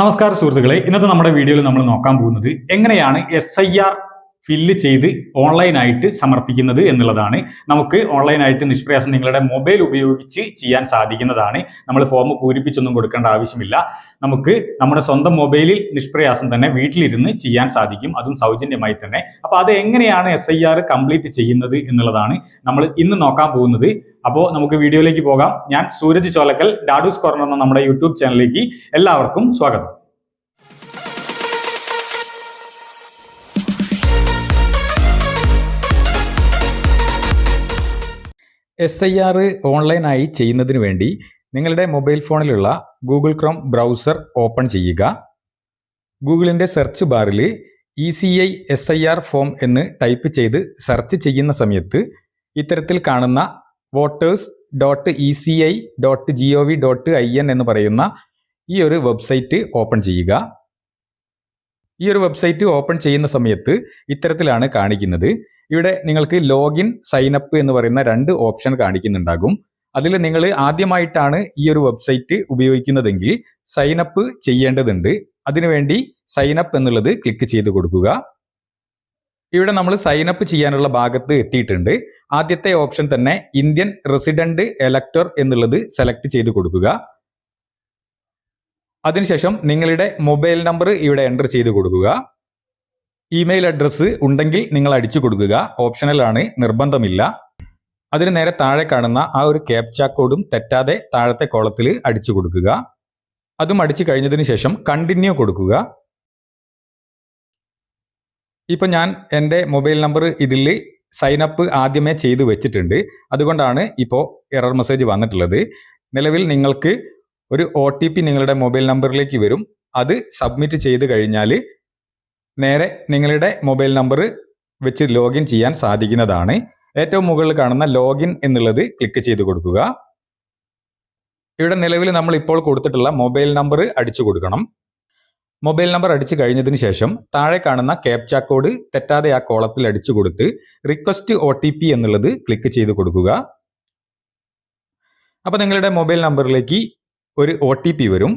നമസ്കാരം സുഹൃത്തുക്കളെ. ഇന്നത്തെ നമ്മുടെ വീഡിയോയിൽ നമ്മൾ നോക്കാൻ പോകുന്നത് എങ്ങനെയാണ് എസ് ഐ ആർ ഫില്ല് ചെയ്ത് ഓൺലൈനായിട്ട് സമർപ്പിക്കുന്നത് എന്നുള്ളതാണ്. നമുക്ക് ഓൺലൈനായിട്ട് നിഷ്പ്രയാസം നിങ്ങളുടെ മൊബൈൽ ഉപയോഗിച്ച് ചെയ്യാൻ സാധിക്കുന്നതാണ്. നമ്മൾ ഫോം പൂരിപ്പിച്ചൊന്നും കൊടുക്കേണ്ട ആവശ്യമില്ല. നമുക്ക് നമ്മുടെ സ്വന്തം മൊബൈലിൽ നിഷ്പ്രയാസം തന്നെ വീട്ടിലിരുന്ന് ചെയ്യാൻ സാധിക്കും. അതും സൗജന്യമായി തന്നെ. അപ്പോൾ അത് എങ്ങനെയാണ് എസ് കംപ്ലീറ്റ് ചെയ്യുന്നത് എന്നുള്ളതാണ് നമ്മൾ ഇന്ന് നോക്കാൻ പോകുന്നത്. അപ്പോൾ നമുക്ക് വീഡിയോയിലേക്ക് പോകാം. ഞാൻ സൂരജ് ചോലക്കൽ ഡാഡൂസ് കോർണർ എന്ന നമ്മുടെ യൂട്യൂബ് ചാനലിലേക്ക് എല്ലാവർക്കും സ്വാഗതം. എസ് ഐ ആർ ഓൺലൈനായി ചെയ്യുന്നതിന് വേണ്ടി നിങ്ങളുടെ മൊബൈൽ ഫോണിലുള്ള ഗൂഗിൾ ക്രോം ബ്രൗസർ ഓപ്പൺ ചെയ്യുക. ഗൂഗിളിന്റെ സെർച്ച് ബാറിൽ E C I S I R form എന്ന് ടൈപ്പ് ചെയ്ത് സെർച്ച് ചെയ്യുന്ന സമയത്ത് ഇത്തരത്തിൽ കാണുന്ന voters dot E C I dot G O V dot I N എന്ന് പറയുന്ന ഈ ഒരു വെബ്സൈറ്റ് ഓപ്പൺ ചെയ്യുക. ഈ ഒരു വെബ്സൈറ്റ് ഓപ്പൺ ചെയ്യുന്ന സമയത്ത് ഇത്തരത്തിലാണ് കാണിക്കുന്നത്. ഇവിടെ നിങ്ങൾക്ക് ലോഗിൻ സൈൻ അപ്പ് എന്ന് പറയുന്ന രണ്ട് ഓപ്ഷൻ കാണിക്കുന്നുണ്ടാകും. അതിൽ നിങ്ങൾ ആദ്യമായിട്ടാണ് ഈ ഒരു വെബ്സൈറ്റ് ഉപയോഗിക്കുന്നതെങ്കിൽ സൈനപ്പ് ചെയ്യേണ്ടതുണ്ട്. അതിനുവേണ്ടി സൈനപ്പ് എന്നുള്ളത് ക്ലിക്ക് ചെയ്ത് കൊടുക്കുക. ഇവിടെ നമ്മൾ സൈൻ അപ്പ് ചെയ്യാനുള്ള ഭാഗത്ത് എത്തിയിട്ടുണ്ട്. ആദ്യത്തെ ഓപ്ഷൻ തന്നെ ഇന്ത്യൻ റെസിഡന്റ് എലക്ടർ എന്നുള്ളത് സെലക്ട് ചെയ്ത് കൊടുക്കുക. അതിനുശേഷം നിങ്ങളുടെ മൊബൈൽ നമ്പർ ഇവിടെ എന്റർ ചെയ്ത് കൊടുക്കുക. ഇമെയിൽ അഡ്രസ്സ് ഉണ്ടെങ്കിൽ നിങ്ങൾ അടിച്ചു കൊടുക്കുക. ഓപ്ഷണൽ ആണ് നിർബന്ധമില്ല. അതിന് നേരെ താഴെ കാണുന്ന ആ ഒരു ക്യാപ്ചാ കോഡും തെറ്റാതെ താഴത്തെ കോളത്തിൽ അടിച്ചു കൊടുക്കുക. അതും അടിച്ചു കഴിഞ്ഞതിന് ശേഷം കണ്ടിന്യൂ കൊടുക്കുക. ഇപ്പം ഞാൻ എന്റെ മൊബൈൽ നമ്പർ ഇതിൽ സൈൻ അപ്പ് ആദ്യമേ ചെയ്തു വെച്ചിട്ടുണ്ട്. അതുകൊണ്ടാണ് ഇപ്പോൾ എറർ മെസ്സേജ് വന്നിട്ടുള്ളത്. നിലവിൽ നിങ്ങൾക്ക് ഒരു ഒ നിങ്ങളുടെ മൊബൈൽ നമ്പറിലേക്ക് വരും. അത് സബ്മിറ്റ് ചെയ്ത് കഴിഞ്ഞാൽ നേരെ നിങ്ങളുടെ മൊബൈൽ നമ്പർ വെച്ച് ലോഗിൻ ചെയ്യാൻ സാധിക്കുന്നതാണ്. ഏറ്റവും മുകളിൽ കാണുന്ന ലോഗിൻ എന്നുള്ളത് ക്ലിക്ക് ചെയ്ത് കൊടുക്കുക. ഇവിടെ നിലവിൽ നമ്മൾ ഇപ്പോൾ കൊടുത്തിട്ടുള്ള മൊബൈൽ നമ്പർ അടിച്ചു കൊടുക്കണം. മൊബൈൽ നമ്പർ അടിച്ചു കഴിഞ്ഞതിന് ശേഷം താഴെ കാണുന്ന ക്യാപ്ച കോഡ് തെറ്റാതെ ആ കോളത്തിൽ അടിച്ചു കൊടുത്ത് റിക്വസ്റ്റ് ഒ എന്നുള്ളത് ക്ലിക്ക് ചെയ്ത് കൊടുക്കുക. അപ്പോൾ നിങ്ങളുടെ മൊബൈൽ നമ്പറിലേക്ക് ഒരു ഒ വരും.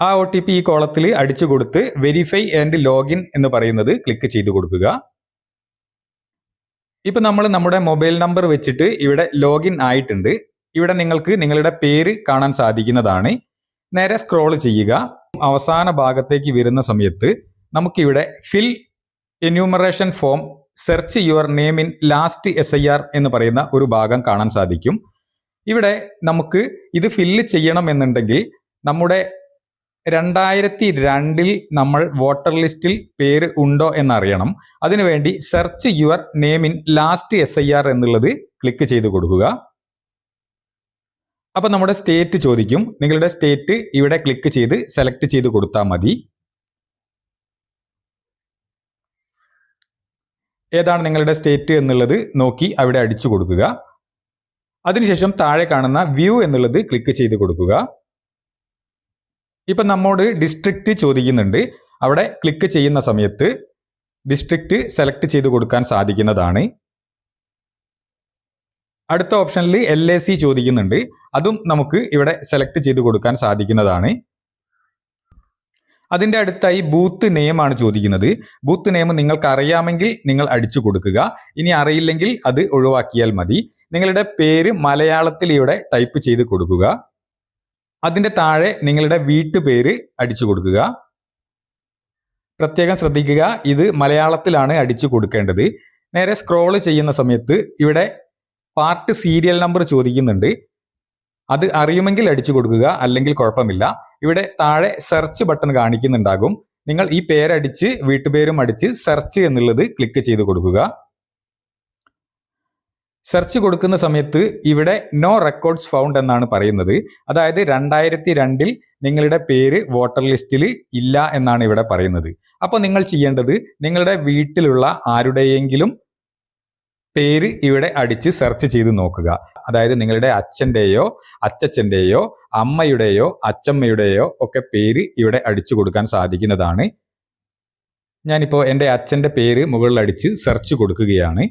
ആ ഒ ഈ കോളത്തിൽ അടിച്ചു കൊടുത്ത് വെരിഫൈ ആൻഡ് ലോഗിൻ എന്ന് പറയുന്നത് ക്ലിക്ക് ചെയ്ത് കൊടുക്കുക. ഇപ്പം നമ്മൾ നമ്മുടെ മൊബൈൽ നമ്പർ വെച്ചിട്ട് ഇവിടെ ലോഗിൻ ആയിട്ടുണ്ട്. ഇവിടെ നിങ്ങൾക്ക് നിങ്ങളുടെ പേര് കാണാൻ സാധിക്കുന്നതാണ്. നേരെ സ്ക്രോൾ ചെയ്യുക. അവസാന ഭാഗത്തേക്ക് വരുന്ന സമയത്ത് നമുക്കിവിടെ fill enumeration form search your name in last S I R എന്ന് പറയുന്ന ഒരു ഭാഗം കാണാൻ സാധിക്കും. ഇവിടെ നമുക്ക് ഇത് ഫില്ല് ചെയ്യണം എന്നുണ്ടെങ്കിൽ നമ്മുടെ രണ്ടായിരത്തി രണ്ടിൽ നമ്മൾ വോട്ടർ ലിസ്റ്റിൽ പേര് ഉണ്ടോ എന്നറിയണം. അതിനുവേണ്ടി search your name in last S I R എന്നുള്ളത് ക്ലിക്ക് ചെയ്ത് കൊടുക്കുക. അപ്പോൾ നമ്മുടെ സ്റ്റേറ്റ് ചോദിക്കും. നിങ്ങളുടെ സ്റ്റേറ്റ് ഇവിടെ ക്ലിക്ക് ചെയ്ത് സെലക്ട് ചെയ്ത് കൊടുത്താൽ മതി. ഏതാണ് നിങ്ങളുടെ സ്റ്റേറ്റ് എന്നുള്ളത് നോക്കി അവിടെ അടിച്ചു കൊടുക്കുക. അതിനുശേഷം താഴെ കാണുന്ന വ്യൂ എന്നുള്ളത് ക്ലിക്ക് ചെയ്ത് കൊടുക്കുക. ഇപ്പം നമ്മോട് ഡിസ്ട്രിക്റ്റ് ചോദിക്കുന്നുണ്ട്. അവിടെ ക്ലിക്ക് ചെയ്യുന്ന സമയത്ത് ഡിസ്ട്രിക്റ്റ് സെലക്ട് ചെയ്ത് കൊടുക്കാൻ സാധിക്കുന്നതാണ്. അടുത്ത ഓപ്ഷനിൽ എൽ ചോദിക്കുന്നുണ്ട്. അതും നമുക്ക് ഇവിടെ സെലക്ട് ചെയ്ത് കൊടുക്കാൻ സാധിക്കുന്നതാണ്. അതിന്റെ അടുത്തായി ബൂത്ത് നെയിം ആണ് ചോദിക്കുന്നത്. ബൂത്ത് നെയിം നിങ്ങൾക്ക് അറിയാമെങ്കിൽ നിങ്ങൾ അടിച്ചു കൊടുക്കുക. ഇനി അറിയില്ലെങ്കിൽ അത് ഒഴിവാക്കിയാൽ മതി. നിങ്ങളുടെ പേര് മലയാളത്തിൽ ഇവിടെ ടൈപ്പ് ചെയ്ത് കൊടുക്കുക. അതിന്റെ താഴെ നിങ്ങളുടെ വീട്ടുപേര് അടിച്ചു കൊടുക്കുക. പ്രത്യേകം ശ്രദ്ധിക്കുക ഇത് മലയാളത്തിലാണ് അടിച്ചു കൊടുക്കേണ്ടത്. നേരെ സ്ക്രോൾ ചെയ്യുന്ന സമയത്ത് ഇവിടെ പാർട്ട് സീരിയൽ നമ്പർ ചോദിക്കുന്നുണ്ട്. അത് അറിയുമെങ്കിൽ അടിച്ചു കൊടുക്കുക അല്ലെങ്കിൽ കുഴപ്പമില്ല. ഇവിടെ താഴെ സെർച്ച് ബട്ടൺ കാണിക്കുന്നുണ്ടാകും. നിങ്ങൾ ഈ പേരടിച്ച് വീട്ടുപേരും അടിച്ച് സെർച്ച് എന്നുള്ളത് ക്ലിക്ക് ചെയ്ത് കൊടുക്കുക. സെർച്ച് കൊടുക്കുന്ന സമയത്ത് ഇവിടെ നോ റെക്കോർഡ്സ് ഫൗണ്ട് എന്നാണ് പറയുന്നത്. അതായത് രണ്ടായിരത്തി രണ്ടിൽ നിങ്ങളുടെ പേര് വോട്ടർ ലിസ്റ്റിൽ ഇല്ല എന്നാണ് ഇവിടെ പറയുന്നത്. അപ്പോൾ നിങ്ങൾ ചെയ്യേണ്ടത് നിങ്ങളുടെ വീട്ടിലുള്ള ആരുടെയെങ്കിലും പേര് ഇവിടെ അടിച്ച് സെർച്ച് ചെയ്ത് നോക്കുക. അതായത് നിങ്ങളുടെ അച്ഛന്റെയോ അച്ചച്ചന്റെയോ അമ്മയുടെയോ അച്ചമ്മയുടെയോ ഒക്കെ പേര് ഇവിടെ അടിച്ചു കൊടുക്കാൻ സാധിക്കുന്നതാണ്. ഞാനിപ്പോൾ എന്റെ അച്ഛന്റെ പേര് മുകളിൽ അടിച്ച് സെർച്ച് കൊടുക്കുകയാണ്.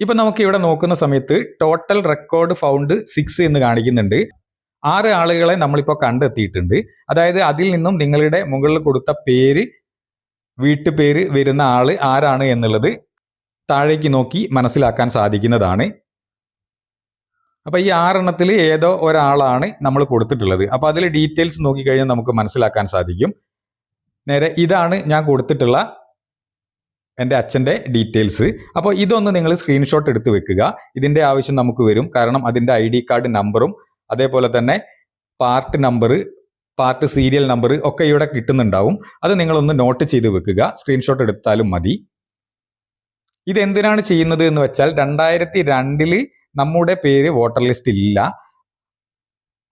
ഇപ്പം നമുക്ക് ഇവിടെ നോക്കുന്ന സമയത്ത് ടോട്ടൽ റെക്കോർഡ് ഫൗണ്ട് സിക്സ് എന്ന് കാണിക്കുന്നുണ്ട്. ആറ് ആളുകളെ നമ്മളിപ്പോൾ കണ്ടെത്തിയിട്ടുണ്ട്. അതായത് അതിൽ നിന്നും നിങ്ങളുടെ മുകളിൽ കൊടുത്ത പേര് വീട്ടുപേര് വരുന്ന ആൾ ആരാണ് എന്നുള്ളത് താഴേക്ക് നോക്കി മനസ്സിലാക്കാൻ സാധിക്കുന്നതാണ്. അപ്പൊ ഈ ആറെണ്ണത്തിൽ ഏതോ ഒരാളാണ് നമ്മൾ കൊടുത്തിട്ടുള്ളത്. അപ്പൊ അതിൽ ഡീറ്റെയിൽസ് നോക്കിക്കഴിഞ്ഞാൽ നമുക്ക് മനസ്സിലാക്കാൻ സാധിക്കും. നേരെ ഇതാണ് ഞാൻ കൊടുത്തിട്ടുള്ള എന്റെ അച്ഛന്റെ ഡീറ്റെയിൽസ്. അപ്പോൾ ഇതൊന്ന് നിങ്ങൾ സ്ക്രീൻഷോട്ട് എടുത്ത് വെക്കുക. ഇതിന്റെ ആവശ്യം നമുക്ക് വരും. കാരണം അതിന്റെ ഐ കാർഡ് നമ്പറും അതേപോലെ തന്നെ part number part serial number ഒക്കെ ഇവിടെ കിട്ടുന്നുണ്ടാവും. അത് നിങ്ങളൊന്ന് നോട്ട് ചെയ്ത് വെക്കുക. സ്ക്രീൻഷോട്ട് എടുത്താലും മതി. ഇതെന്തിനാണ് ചെയ്യുന്നത് എന്ന് വെച്ചാൽ രണ്ടായിരത്തി രണ്ടിൽ നമ്മുടെ പേര് വോട്ടർ ലിസ്റ്റ് ഇല്ല.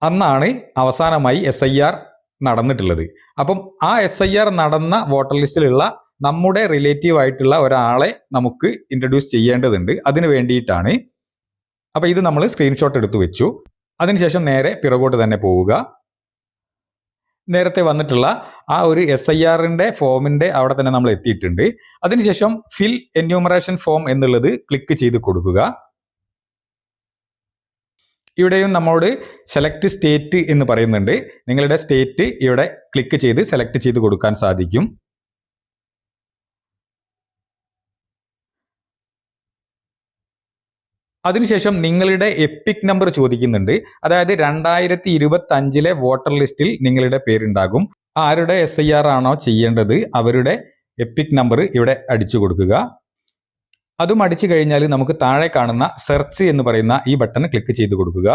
അന്നാണ് അവസാനമായി എസ് ഐ ആർ നടന്നിട്ടുള്ളത്. അപ്പം ആ എസ് ഐ ആർ നടന്ന വോട്ടർ ലിസ്റ്റിലുള്ള നമ്മുടെ റിലേറ്റീവ് ആയിട്ടുള്ള ഒരാളെ നമുക്ക് ഇൻട്രൊഡ്യൂസ് ചെയ്യേണ്ടതുണ്ട്. അതിന് വേണ്ടിയിട്ടാണ്. അപ്പൊ ഇത് നമ്മൾ സ്ക്രീൻഷോട്ട് എടുത്തു വെച്ചു. അതിനുശേഷം നേരെ പിറകോട്ട് തന്നെ പോവുക. നേരത്തെ വന്നിട്ടുള്ള ആ ഒരു എസ് ഐ ആറിന്റെ ഫോമിന്റെ അവിടെ തന്നെ നമ്മൾ എത്തിയിട്ടുണ്ട്. അതിനുശേഷം ഫിൽ എന്യൂമറേഷൻ ഫോം എന്നുള്ളത് ക്ലിക്ക് ചെയ്ത് കൊടുക്കുക. ഇവിടെയും നമ്മോട് സെലക്ട് സ്റ്റേറ്റ് എന്ന് പറയുന്നുണ്ട്. നിങ്ങളുടെ സ്റ്റേറ്റ് ഇവിടെ ക്ലിക്ക് ചെയ്ത് സെലക്ട് ചെയ്ത് കൊടുക്കാൻ സാധിക്കും. അതിനുശേഷം നിങ്ങളുടെ എപ്പിക് നമ്പർ ചോദിക്കുന്നുണ്ട്. അതായത് രണ്ടായിരത്തി ഇരുപത്തി അഞ്ചിലെ വോട്ടർ ലിസ്റ്റിൽ നിങ്ങളുടെ പേരുണ്ടാകും. ആരുടെ എസ് ഐ ആർ ആണോ ചെയ്യേണ്ടത് അവരുടെ എപ്പിക് നമ്പർ ഇവിടെ അടിച്ചു കൊടുക്കുക. അതും അടിച്ചു കഴിഞ്ഞാൽ നമുക്ക് താഴെ കാണുന്ന സെർച്ച് എന്ന് പറയുന്ന ഈ ബട്ടൺ ക്ലിക്ക് ചെയ്ത് കൊടുക്കുക.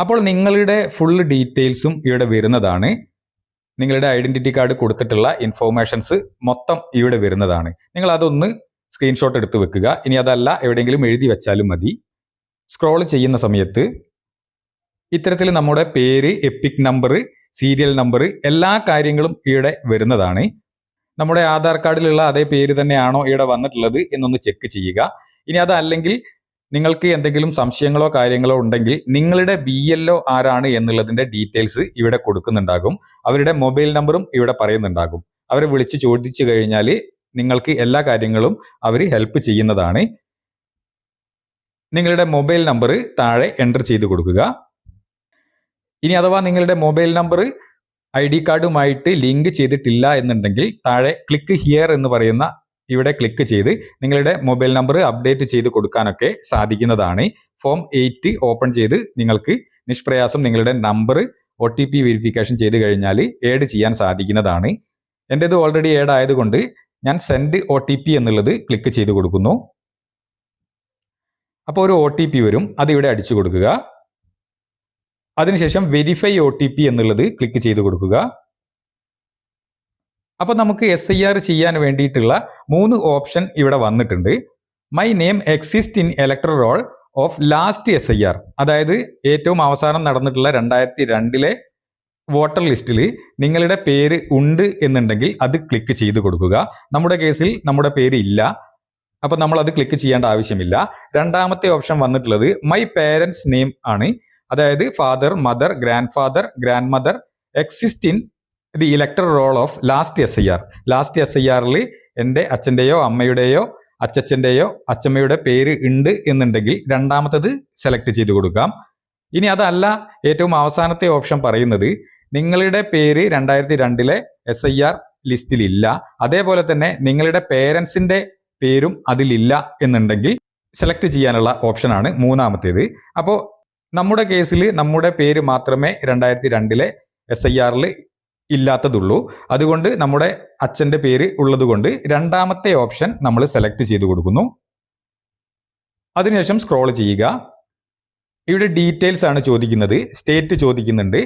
അപ്പോൾ നിങ്ങളുടെ ഫുൾ ഡീറ്റെയിൽസും ഇവിടെ വരുന്നതാണ്. നിങ്ങളുടെ ഐഡന്റിറ്റി കാർഡ് കൊടുത്തിട്ടുള്ള ഇൻഫോർമേഷൻസ് മൊത്തം ഇവിടെ വരുന്നതാണ്. നിങ്ങൾ അതൊന്ന് സ്ക്രീൻഷോട്ട് എടുത്ത് വെക്കുക. ഇനി അതല്ല എവിടെയെങ്കിലും എഴുതി വെച്ചാലും മതി. സ്ക്രോൾ ചെയ്യുന്ന സമയത്ത് ഇത്തരത്തിൽ നമ്മുടെ പേര് എപ്പിക് നമ്പർ സീരിയൽ നമ്പർ എല്ലാ കാര്യങ്ങളും ഇവിടെ വരുന്നതാണ്. നമ്മുടെ ആധാർ കാർഡിലുള്ള അതേ പേര് തന്നെയാണോ ഇവിടെ വന്നിട്ടുള്ളത് എന്നൊന്ന് ചെക്ക് ചെയ്യുക. ഇനി അതല്ലെങ്കിൽ നിങ്ങൾക്ക് എന്തെങ്കിലും സംശയങ്ങളോ കാര്യങ്ങളോ ഉണ്ടെങ്കിൽ നിങ്ങളുടെ ബി എൽ ഒ ആരാണ് എന്നുള്ളതിന്റെ ഡീറ്റെയിൽസ് ഇവിടെ കൊടുക്കുന്നുണ്ടാകും. അവരുടെ മൊബൈൽ നമ്പറും ഇവിടെ പറയുന്നുണ്ടാകും. അവരെ വിളിച്ച് ചോദിച്ചു കഴിഞ്ഞാൽ നിങ്ങൾക്ക് എല്ലാ കാര്യങ്ങളും അവർ ഹെൽപ്പ് ചെയ്യുന്നതാണ്. നിങ്ങളുടെ മൊബൈൽ നമ്പർ താഴെ എന്റർ ചെയ്ത് കൊടുക്കുക. ഇനി അഥവാ നിങ്ങളുടെ മൊബൈൽ നമ്പർ ഐ ഡി കാർഡുമായിട്ട് ലിങ്ക് ചെയ്തിട്ടില്ല എന്നുണ്ടെങ്കിൽ താഴെ ക്ലിക്ക് ഹിയർ എന്ന് പറയുന്ന ഇവിടെ ക്ലിക്ക് ചെയ്ത് നിങ്ങളുടെ മൊബൈൽ നമ്പർ അപ്ഡേറ്റ് ചെയ്ത് കൊടുക്കാനൊക്കെ സാധിക്കുന്നതാണ്. ഫോം എയ്റ്റ് ഓപ്പൺ ചെയ്ത് നിങ്ങൾക്ക് നിഷ്പ്രയാസം നിങ്ങളുടെ number O T P verification ചെയ്ത് കഴിഞ്ഞാൽ ഏഡ് ചെയ്യാൻ സാധിക്കുന്നതാണ്. എന്റേത് ഓൾറെഡി ഏഡ് ആയതുകൊണ്ട് ഞാൻ സെൻഡ് ഒ ടി പി എന്നുള്ളത് ക്ലിക്ക് ചെയ്ത് കൊടുക്കുന്നു. അപ്പോൾ ഒരു ഒ ടി പി വരും. അതിവിടെ അടിച്ചു കൊടുക്കുക. അതിനുശേഷം വെരിഫൈ ഒ ടി പി എന്നുള്ളത് ക്ലിക്ക് ചെയ്ത് കൊടുക്കുക. അപ്പോൾ നമുക്ക് എസ് ഐ ആർ ചെയ്യാൻ വേണ്ടിയിട്ടുള്ള മൂന്ന് ഓപ്ഷൻ ഇവിടെ വന്നിട്ടുണ്ട്. My name exist in electoral roll of last S I R അതായത് ഏറ്റവും അവസാനം നടന്നിട്ടുള്ള രണ്ടായിരത്തി രണ്ടിലെ വോട്ടർ ലിസ്റ്റിൽ നിങ്ങളുടെ പേര് ഉണ്ട് എന്നുണ്ടെങ്കിൽ അത് ക്ലിക്ക് ചെയ്ത് കൊടുക്കുക. നമ്മുടെ കേസിൽ നമ്മുടെ പേര് ഇല്ല. അപ്പോൾ നമ്മൾ അത് ക്ലിക്ക് ചെയ്യേണ്ട ആവശ്യമില്ല. രണ്ടാമത്തെ ഓപ്ഷൻ വന്നിട്ടുള്ളത് മൈ പേരൻസ് നെയിം ആണ്. അതായത് father mother grand father grand mother exist in the elector roll of last S I R last S I ആറിൽ എന്റെ അച്ഛന്റെയോ അമ്മയുടെയോ അച്ചച്ചന്റെയോ അച്ചമ്മയുടെ പേര് ഉണ്ട് എന്നുണ്ടെങ്കിൽ രണ്ടാമത്തത് സെലക്ട് ചെയ്ത് കൊടുക്കാം. ഇനി അതല്ല ഏറ്റവും അവസാനത്തെ ഓപ്ഷൻ പറയുന്നത് നിങ്ങളുടെ പേര് രണ്ടായിരത്തി രണ്ടിലെ എസ് ഐ ആർ ലിസ്റ്റിലില്ല. അതേപോലെ തന്നെ നിങ്ങളുടെ പേരൻസിന്റെ പേരും അതിലില്ല എന്നുണ്ടെങ്കിൽ സെലക്ട് ചെയ്യാനുള്ള ഓപ്ഷനാണ് മൂന്നാമത്തേത്. അപ്പോൾ നമ്മുടെ കേസിൽ നമ്മുടെ പേര് മാത്രമേ രണ്ടായിരത്തി രണ്ടിലെ എസ് ഐ ആറിൽ ഇല്ലാത്തതുള്ളൂ. അതുകൊണ്ട് നമ്മുടെ അച്ഛന്റെ പേര് ഉള്ളതുകൊണ്ട് രണ്ടാമത്തെ ഓപ്ഷൻ നമ്മൾ സെലക്ട് ചെയ്ത് കൊടുക്കുന്നു. അതിനുശേഷം സ്ക്രോൾ ചെയ്യുക. ഇവിടെ ഡീറ്റെയിൽസ് ആണ് ചോദിക്കുന്നത്. സ്റ്റേറ്റ് ചോദിക്കുന്നുണ്ട്.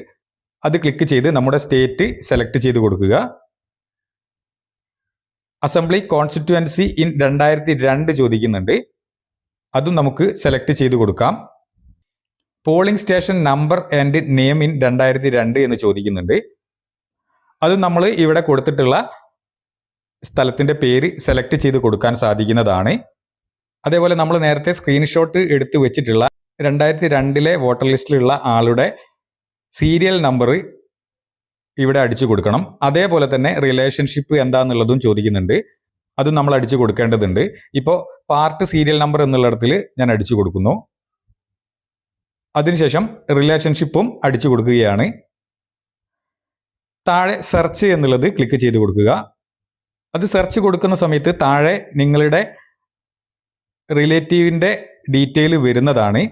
അത് ക്ലിക്ക് ചെയ്ത് നമ്മുടെ സ്റ്റേറ്റ് സെലക്ട് ചെയ്ത് കൊടുക്കുക. അസംബ്ലി കോൺസ്റ്റിറ്റ്യുവൻസി ഇൻ രണ്ടായിരത്തി രണ്ട് ചോദിക്കുന്നുണ്ട്. അതും നമുക്ക് സെലക്ട് ചെയ്ത് കൊടുക്കാം. Polling station number and name in രണ്ടായിരത്തി രണ്ട് എന്ന് ചോദിക്കുന്നുണ്ട്. അത് നമ്മൾ ഇവിടെ കൊടുത്തിട്ടുള്ള സ്ഥലത്തിന്റെ പേര് സെലക്ട് ചെയ്ത് കൊടുക്കാൻ സാധിക്കുന്നതാണ്. അതേപോലെ നമ്മൾ നേരത്തെ സ്ക്രീൻഷോട്ട് എടുത്ത് വെച്ചിട്ടുള്ള രണ്ടായിരത്തി രണ്ടിലെ വോട്ടർ ലിസ്റ്റിലുള്ള ആളുടെ സീരിയൽ നമ്പർ ഇവിടെ അടിച്ചു കൊടുക്കണം. അതേപോലെ തന്നെ റിലേഷൻഷിപ്പ് എന്താന്നുള്ളതും ചോദിക്കുന്നുണ്ട്. അതും നമ്മൾ അടിച്ചു കൊടുക്കേണ്ടതുണ്ട്. ഇപ്പോൾ പാർട്ട് സീരിയൽ നമ്പർ എന്നുള്ളിടത്തിൽ ഞാൻ അടിച്ചു കൊടുക്കുന്നു. അതിനുശേഷം റിലേഷൻഷിപ്പും അടിച്ചു കൊടുക്കുകയാണ്. താഴെ സെർച്ച് എന്നുള്ളത് ക്ലിക്ക് ചെയ്ത് കൊടുക്കുക. അത് സെർച്ച് കൊടുക്കുന്ന സമയത്ത് താഴെ നിങ്ങളുടെ റിലേറ്റീവിന്റെ ഡീറ്റെയിൽ വരുന്നതാണ്.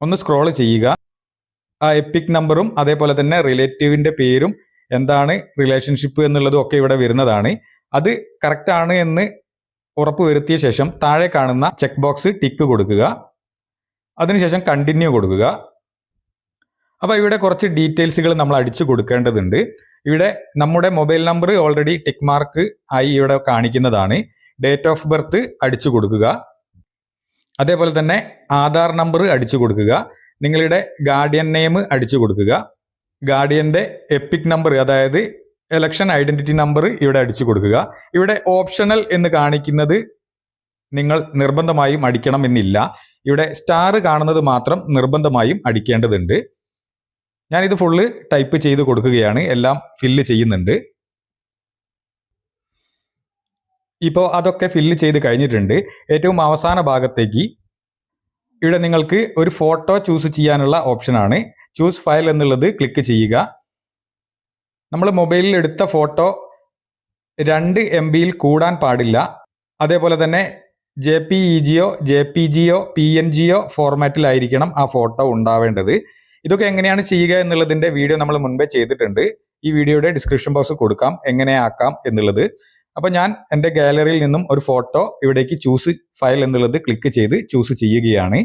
ഒന്ന് സ്ക്രോൾ ചെയ്യുക. ആ എപ്പിക് നമ്പറും അതേപോലെ തന്നെ റിലേറ്റീവിന്റെ പേരും എന്താണ് റിലേഷൻഷിപ്പ് എന്നുള്ളതും ഒക്കെ ഇവിടെ വരുന്നതാണ്. അത് കറക്റ്റ് ആണ് എന്ന് ഉറപ്പ് വരുത്തിയ ശേഷം താഴെ കാണുന്ന ചെക്ക് ബോക്സ് ടിക്ക് കൊടുക്കുക. അതിനുശേഷം കണ്ടിന്യൂ കൊടുക്കുക. അപ്പോൾ ഇവിടെ കുറച്ച് ഡീറ്റെയിൽസുകൾ നമ്മൾ അടിച്ചു കൊടുക്കേണ്ടതുണ്ട്. ഇവിടെ നമ്മുടെ mobile number already tick mark ആയി ഇവിടെ കാണിക്കുന്നതാണ്. ഡേറ്റ് ഓഫ് ബർത്ത് അടിച്ചു കൊടുക്കുക. അതേപോലെ തന്നെ ആധാർ നമ്പർ അടിച്ചു കൊടുക്കുക. നിങ്ങളുടെ ഗാർഡിയൻ നെയിം അടിച്ചു കൊടുക്കുക. ഗാർഡിയന്റെ എപ്പിക് നമ്പർ അതായത് എലക്ഷൻ ഐഡന്റിറ്റി നമ്പർ ഇവിടെ അടിച്ചു കൊടുക്കുക. ഇവിടെ ഓപ്ഷണൽ എന്ന് കാണിക്കുന്നത് നിങ്ങൾ നിർബന്ധമായും അടിക്കണം എന്നില്ല. ഇവിടെ സ്റ്റാർ കാണുന്നത് മാത്രം നിർബന്ധമായും അടിക്കേണ്ടതുണ്ട്. ഞാനിത് ഫുള്ള് ടൈപ്പ് ചെയ്ത് കൊടുക്കുകയാണ്. എല്ലാം ഫില്ല് ചെയ്യുന്നുണ്ട്. ഇപ്പോൾ അതൊക്കെ ഫില്ല് ചെയ്ത് കഴിഞ്ഞിട്ടുണ്ട്. ഏറ്റവും അവസാന ഭാഗത്തേക്ക് ഇവിടെ നിങ്ങൾക്ക് ഒരു ഫോട്ടോ ചൂസ് ചെയ്യാനുള്ള ഓപ്ഷനാണ് ചൂസ് ഫയൽ എന്നുള്ളത് ക്ലിക്ക് ചെയ്യുക. നമ്മൾ മൊബൈലിൽ എടുത്ത ഫോട്ടോ രണ്ട് എം ബിയിൽ കൂടാൻ പാടില്ല. അതേപോലെ തന്നെ J P E G J P G P N G ഫോർമാറ്റിലായിരിക്കണം ആ ഫോട്ടോ ഉണ്ടാവേണ്ടത്. ഇതൊക്കെ എങ്ങനെയാണ് ചെയ്യുക എന്നുള്ളതിന്റെ വീഡിയോ നമ്മൾ മുൻപേ ചെയ്തിട്ടുണ്ട്. ഈ വീഡിയോയുടെ ഡിസ്ക്രിപ്ഷൻ ബോക്സ് കൊടുക്കാം. എങ്ങനെ ആക്കാം എന്നുള്ളത്. അപ്പോൾ ഞാൻ എന്റെ ഗാലറിയിൽ നിന്നും ഒരു ഫോട്ടോ ഇവിടേക്ക് ചൂസ് ഫയൽ എന്നുള്ളത് ക്ലിക്ക് ചെയ്ത് ചൂസ് ചെയ്യുകയാണ്.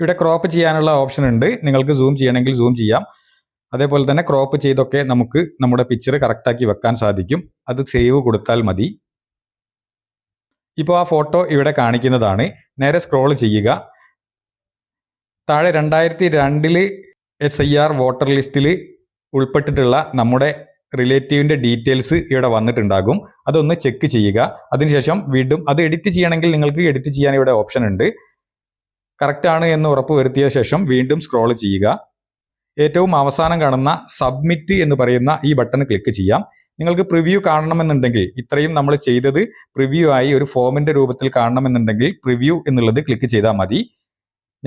ഇവിടെ ക്രോപ്പ് ചെയ്യാനുള്ള ഓപ്ഷൻ ഉണ്ട്. നിങ്ങൾക്ക് സൂം ചെയ്യണമെങ്കിൽ സൂം ചെയ്യാം. അതേപോലെ തന്നെ ക്രോപ്പ് ചെയ്തൊക്കെ നമുക്ക് നമ്മുടെ പിക്ചർ കറക്റ്റാക്കി വെക്കാൻ സാധിക്കും. അത് സേവ് കൊടുത്താൽ മതി. ഇപ്പോൾ ആ ഫോട്ടോ ഇവിടെ കാണിക്കുന്നതാണ്. നേരെ സ്ക്രോൾ ചെയ്യുക. താഴെ രണ്ടായിരത്തി രണ്ടിൽ എസ് ഐ ആർ വോട്ടർ ലിസ്റ്റിൽ ഉൾപ്പെട്ടിട്ടുള്ള നമ്മുടെ റിലേറ്റീവിന്റെ ഡീറ്റെയിൽസ് ഇവിടെ വന്നിട്ടുണ്ടാകും. അതൊന്ന് ചെക്ക് ചെയ്യുക. അതിനുശേഷം വീണ്ടും അത് എഡിറ്റ് ചെയ്യണമെങ്കിൽ നിങ്ങൾക്ക് എഡിറ്റ് ചെയ്യാൻ ഇവിടെ ഓപ്ഷൻ ഉണ്ട്. കറക്റ്റ് ആണ് എന്ന് ഉറപ്പ് വരുത്തിയ ശേഷം വീണ്ടും സ്ക്രോൾ ചെയ്യുക. ഏറ്റവും അവസാനം കാണുന്ന സബ്മിറ്റ് എന്ന് പറയുന്ന ഈ ബട്ടൺ ക്ലിക്ക് ചെയ്യാം. നിങ്ങൾക്ക് പ്രിവ്യൂ കാണണമെന്നുണ്ടെങ്കിൽ ഇത്രയും നമ്മൾ ചെയ്തത് പ്രിവ്യൂ ആയി ഒരു ഫോമിന്റെ രൂപത്തിൽ കാണണമെന്നുണ്ടെങ്കിൽ പ്രിവ്യൂ എന്നുള്ളത് ക്ലിക്ക് ചെയ്താൽ മതി.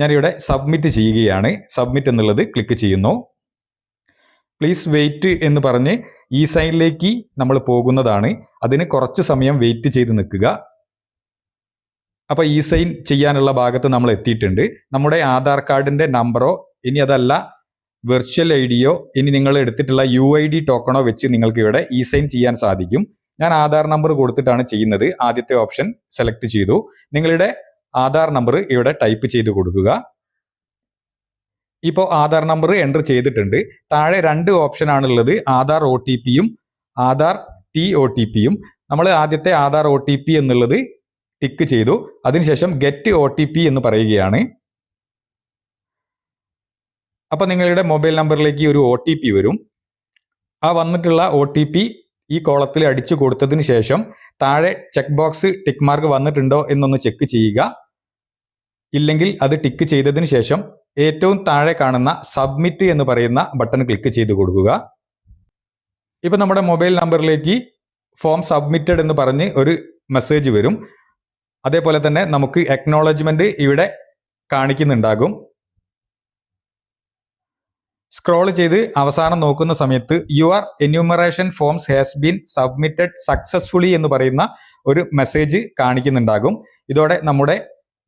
ഞാനിവിടെ സബ്മിറ്റ് ചെയ്യുകയാണ്. സബ്മിറ്റ് എന്നുള്ളത് ക്ലിക്ക് ചെയ്യുന്നു. പ്ലീസ് വെയിറ്റ് എന്ന് പറഞ്ഞ് ഈ സൈനിലേക്ക് നമ്മൾ പോകുന്നതാണ്. അതിന് കുറച്ച് സമയം വെയിറ്റ് ചെയ്ത് നിൽക്കുക. അപ്പോൾ ഈ സൈൻ ചെയ്യാനുള്ള ഭാഗത്ത് നമ്മൾ എത്തിയിട്ടുണ്ട്. നമ്മുടെ ആധാർ കാർഡിന്റെ നമ്പറോ ഇനി അതല്ല വെർച്വൽ ഐ ഡിയോ ഇനി നിങ്ങൾ എടുത്തിട്ടുള്ള യു ഐ ഡി ടോക്കണോ വെച്ച് നിങ്ങൾക്ക് ഇവിടെ ഈ സൈൻ ചെയ്യാൻ സാധിക്കും. ഞാൻ ആധാർ നമ്പർ കൊടുത്തിട്ടാണ് ചെയ്യുന്നത്. ആദ്യത്തെ ഓപ്ഷൻ സെലക്ട് ചെയ്തു. നിങ്ങളുടെ ആധാർ നമ്പർ ഇവിടെ ടൈപ്പ് ചെയ്ത് കൊടുക്കുക. ഇപ്പോൾ ആധാർ നമ്പർ എന്റർ ചെയ്തിട്ടുണ്ട്. താഴെ രണ്ട് ഓപ്ഷൻ ആണുള്ളത്. ആധാർ ഒ ടി പിയും ആധാർ ടി ഒ ടി പിയും നമ്മൾ ആദ്യത്തെ ആധാർ ഒ ടി പി എന്നുള്ളത് ടിക്ക് ചെയ്തു. അതിനുശേഷം ഗെറ്റ് ഒ ടി പി എന്ന് പറയുകയാണ്. അപ്പോൾ നിങ്ങളുടെ മൊബൈൽ നമ്പറിലേക്ക് ഒരു ഒ ടി പി വരും. ആ വന്നിട്ടുള്ള ഒ ടി പി ഈ കോളത്തിൽ അടിച്ചു കൊടുത്തതിന് ശേഷം താഴെ ചെക്ക് ബോക്സ് ടിക്ക് മാർക്ക് വന്നിട്ടുണ്ടോ എന്നൊന്ന് ചെക്ക് ചെയ്യുക. ഇല്ലെങ്കിൽ അത് ടിക്ക് ചെയ്തതിന് ശേഷം ഏറ്റവും താഴെ കാണുന്ന സബ്മിറ്റ് എന്ന് പറയുന്ന ബട്ടൺ ക്ലിക്ക് ചെയ്ത് കൊടുക്കുക. ഇപ്പൊ നമ്മുടെ മൊബൈൽ നമ്പറിലേക്ക് ഫോം സബ്മിറ്റഡ് എന്ന് പറഞ്ഞ് ഒരു മെസ്സേജ് വരും. അതേപോലെ തന്നെ നമുക്ക് എക്നോളജ്മെന്റ് ഇവിടെ കാണിക്കുന്നുണ്ടാകും. സ്ക്രോൾ ചെയ്ത് അവസാനം നോക്കുന്ന സമയത്ത് your enumeration forms has been submitted successfully എന്ന് പറയുന്ന ഒരു മെസ്സേജ് കാണിക്കുന്നുണ്ടാകും. ഇതോടെ നമ്മുടെ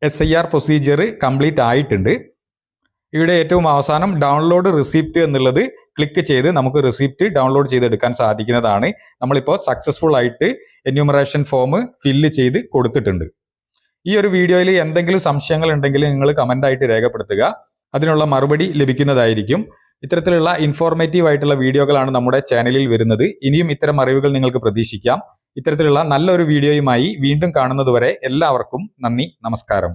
S I R procedure complete ആയിട്ടുണ്ട്. ഇവിടെ ഏറ്റവും അവസാനം ഡൗൺലോഡ് റിസീപ്റ്റ് എന്നുള്ളത് ക്ലിക്ക് ചെയ്ത് നമുക്ക് റിസീപ്റ്റ് ഡൗൺലോഡ് ചെയ്തെടുക്കാൻ സാധിക്കുന്നതാണ്. നമ്മളിപ്പോൾ സക്സസ്ഫുൾ ആയിട്ട് എന്യൂമറേഷൻ ഫോം ഫില്ല് ചെയ്ത് കൊടുത്തിട്ടുണ്ട്. ഈ ഒരു വീഡിയോയിൽ എന്തെങ്കിലും സംശയങ്ങൾ ഉണ്ടെങ്കിൽ നിങ്ങൾ കമന്റായിട്ട് രേഖപ്പെടുത്തുക. അതിനുള്ള മറുപടി ലഭിക്കുന്നതായിരിക്കും. ഇത്തരത്തിലുള്ള ഇൻഫോർമേറ്റീവ് ആയിട്ടുള്ള വീഡിയോകളാണ് നമ്മുടെ ചാനലിൽ വരുന്നത്. ഇനിയും ഇത്തരം അറിവുകൾ നിങ്ങൾക്ക് പ്രതീക്ഷിക്കാം. ഇത്തരത്തിലുള്ള നല്ലൊരു വീഡിയോയുമായി വീണ്ടും കാണുന്നതുവരെ എല്ലാവർക്കും നന്ദി നമസ്കാരം.